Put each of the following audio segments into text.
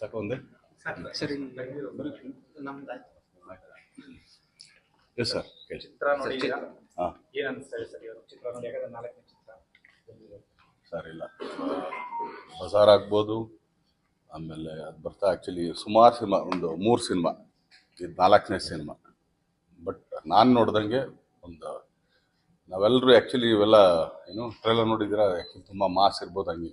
ಸಾಕು ಒಂದೇ? ಸರಿ ಎಸ್ ಸರ್ ಚಿತ್ರ. ಹಾಂ. ಏನು ಸರ್ ಇವಾಗ ಚಿತ್ರ ನೋಡಿ ಯಾಕಂದ್ರೆ ನಾಲ್ಕನೇ ಚಿತ್ರ. ಸರ್ ಇಲ್ಲ. ಬಜಾರ್ ಆಗ್ಬೋದು. ಆಮೇಲೆ ಅದು ಬರ್ತಾ ಆ್ಯಕ್ಚುಲಿ ಸುಮಾರು ಸಿನಿಮಾ ಒಂದು ಮೂರು ಸಿನಿಮಾ. ಇದು ನಾಲ್ಕನೇ ಸಿನಿಮಾ. ಬಟ್ ನಾನು ನೋಡ್ದಂಗೆ ಒಂದು ನಾವೆಲ್ಲರೂ ಆ್ಯಕ್ಚುಲಿ ಇವೆಲ್ಲ ಏನು ಟ್ರೈಲರ್ ನೋಡಿದ್ದೀರಾ? ಆ್ಯಕ್ಚುಲಿ ತುಂಬ ಮಾಸ್ ಇರ್ಬೋದು ಹಂಗೆ.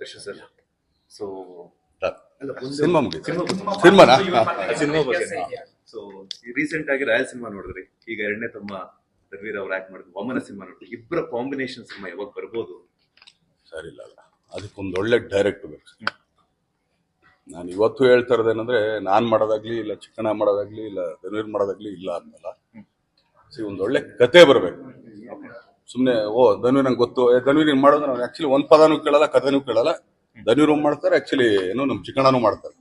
ದರ್ಶನ್ ಸರ್ ಸೊ ಸಿನಿಮಾ ಮುಗಿತು. ಸಿನಿಮಾನಾ ಸಿನಿಮಾ ಬಗ್ಗೆ ಸೊ ರೀಸೆಂಟ್ ಆಗಿ ರಾಯಲ್ ಸಿನಿಮಾ ನೋಡಿದ್ರಿ. ಈಗ ಎರಡನೇ ತಮ್ಮ ಧರ್ವೀರ್ ಅವ್ರು ಆಕ್ಟ್ ಮಾಡಿದ್ರು ವಾಮನ ಸಿನಿಮಾ ನೋಡಿದ್ರಿ. ಇಬ್ಬರ ಕಾಂಬಿನೇಷನ್ ಸಿನಿಮಾ ಯಾವಾಗ ಬರ್ಬೋದು? ಸರಿ ಇಲ್ಲ ಅಲ್ಲ. ಅದಕ್ಕೊಂದು ಒಳ್ಳೆ ಡೈರೆಕ್ಟ್ ಬೇಕು. ನಾನು ಇವತ್ತು ಹೇಳ್ತಾ ಇರೋದೇನಂದ್ರೆ ನಾನು ಮಾಡೋದಾಗ್ಲಿ ಇಲ್ಲ ಚಿಕ್ಕಣ್ಣ ಮಾಡೋದಾಗ್ಲಿ ಇಲ್ಲ ಧನುವೀರ್ ಮಾಡೋದಾಗ್ಲಿ ಇಲ್ಲ ಅಂದ್ಮೇಲೆ ಸಿ ಒಂದೊಳ್ಳೆ ಒಳ್ಳೆ ಕತೆ ಬರಬೇಕು. ಸುಮ್ಮನೆ ಓ ಧನುವೀರ್ ನಂಗೆ ಗೊತ್ತು. ಏ ಧನುವೀರ್ ಹಿಂಗ್ ಮಾಡೋದು ನಾವು ಆಕ್ಚುಲಿ ಒಂದು ಪದನೂ ಕೇಳಲ್ಲ ಕಥೆನೂ ಕೇಳಲ್ಲ. ಧನುವೀರ್ ಮಾಡ್ತಾರೆ ಆಕ್ಚುಲಿ ಏನು ನಮ್ಮ ಚಿಕ್ಕಣ್ಣನೂ ಮಾಡ್ತಾರೆ.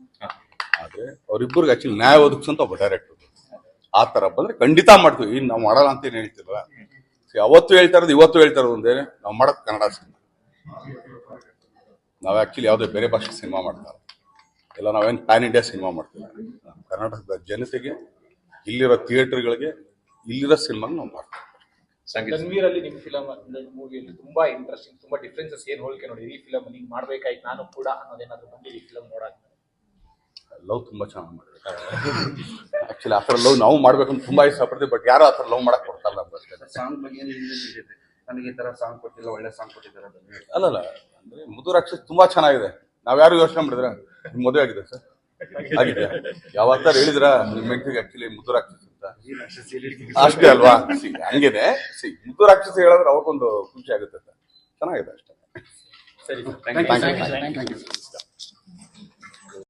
ಆದರೆ ಅವರಿಬ್ಬರಿಗೆ ಆಕ್ಚುಲಿ ನ್ಯಾಯ ಒದಗಿಸಂತ ಒಬ್ಬ ಡೈರೆಕ್ಟರ್ ಆ ಥರ ಬಂದ್ರೆ ಖಂಡಿತ ಮಾಡ್ತೀವಿ. ಇನ್ನು ನಾವು ಮಾಡಲ್ಲ ಅಂತ ಏನು See, ಅವತ್ತು ಹೇಳ್ತಾ ಇರೋದು ಇವತ್ತು ಹೇಳ್ತಾ ಇರೋದು ಒಂದೇನೆ ನಾವು ಮಾಡೋದು ಕನ್ನಡ ಸಿನಿಮಾ. ನಾವು ಆ್ಯಕ್ಚುಲಿ ಯಾವುದೇ ಬೇರೆ ಭಾಷೆ ಸಿನಿಮಾ ಮಾಡ್ತಾರೆ. ಇಲ್ಲ ನಾವೇನು ಪ್ಯಾನ್ ಇಂಡಿಯಾ ಸಿನಿಮಾ ಮಾಡ್ತೀವಿ. ಕರ್ನಾಟಕದ ಜನತೆಗೆ ಇಲ್ಲಿರೋ ಥಿಯೇಟರ್ಗಳಿಗೆ ಇಲ್ಲಿರೋ ಸಿನಿಮಾ ನಾವು ಮಾಡ್ತೀವಿ. ತನ್ವೀರ್ ಅಲ್ಲಿ ನಿಮ್ ಫಿಲಮ್ ಮೂವಿಯಲ್ಲಿ ತುಂಬಾ ಇಂಟ್ರೆಸ್ಟಿಂಗ್ ತುಂಬಾ ಡಿಫ್ರೆನ್ಸಸ್ ಏನ್ ಹೋಲಿಕೆ ನೋಡಿ ಈ ಫಿಲಮ್ ನೀವು ಮಾಡ್ಬೇಕಾಯ್ತು ನಾನು ಕೂಡ ಅನ್ನೋದೇನಾದ್ರು ಬಂದಿದೆ ಈ ಫಿಲಮ್ ನೋಡಾಕ. ಲವ್ ತುಂಬಾ ಚೆನ್ನಾಗಿ ಮಾಡಿದ್ರು ಆಕ್ಚುಲಿ ಆ ಥರ ಲವ್ ನಾವು ಮಾಡ್ಬೇಕಂತ ತುಂಬಾ ಇಷ್ಟಪಡ್ತೀವಿ ಬಟ್ ಯಾರು ಆತರ ಥರ ಲವ್ ಮಾಡಕ್ ಕೊಡ್ತಾರಲ್ಲ ಅಷ್ಟೇ. ಸಾಂಗ್ ಬಗ್ಗೆ ನನಗೆ ಈ ತರ ಸಾಂಗ್ ಕೊಟ್ಟಿಲ್ಲ ಒಳ್ಳೆ ಸಾಂಗ್ ಕೊಟ್ಟಿದ್ದಾರೆ ಅಲ್ಲ ಅಲ್ಲಲ್ಲ ಅಂದ್ರೆ ಮುದು ರಾಕ್ಷಸ್ ತುಂಬಾ ಚೆನ್ನಾಗಿದೆ. ನಾವ್ ಯಾರು ಯೋಚನೆ ಮಾಡಿದ್ರ? ನಿಮ್ ಮದುವೆ ಆಗಿದೆ ಸರ್? ಆಗಿದೆ. ಯಾವತ್ತಾರು ಹೇಳಿದ್ರ ನಿಮ್ ಹೆಂಡತಿಗೆ ಆಕ್ಚುಲಿ ಮುದುರ ಅಂತ ಅಷ್ಟೇ ಅಲ್ವಾ? ಹಂಗಿದೆ ಸಿ ಮುದ್ದು ರಾಕ್ಷಸ ಹೇಳಿದ್ರೆ ಅವಕ್ಕೊಂದು ಖುಷಿ ಆಗುತ್ತೆ ಅಂತ. ಚೆನ್ನಾಗಿದೆ ಅಷ್ಟೇ. ಸರಿ. Thank you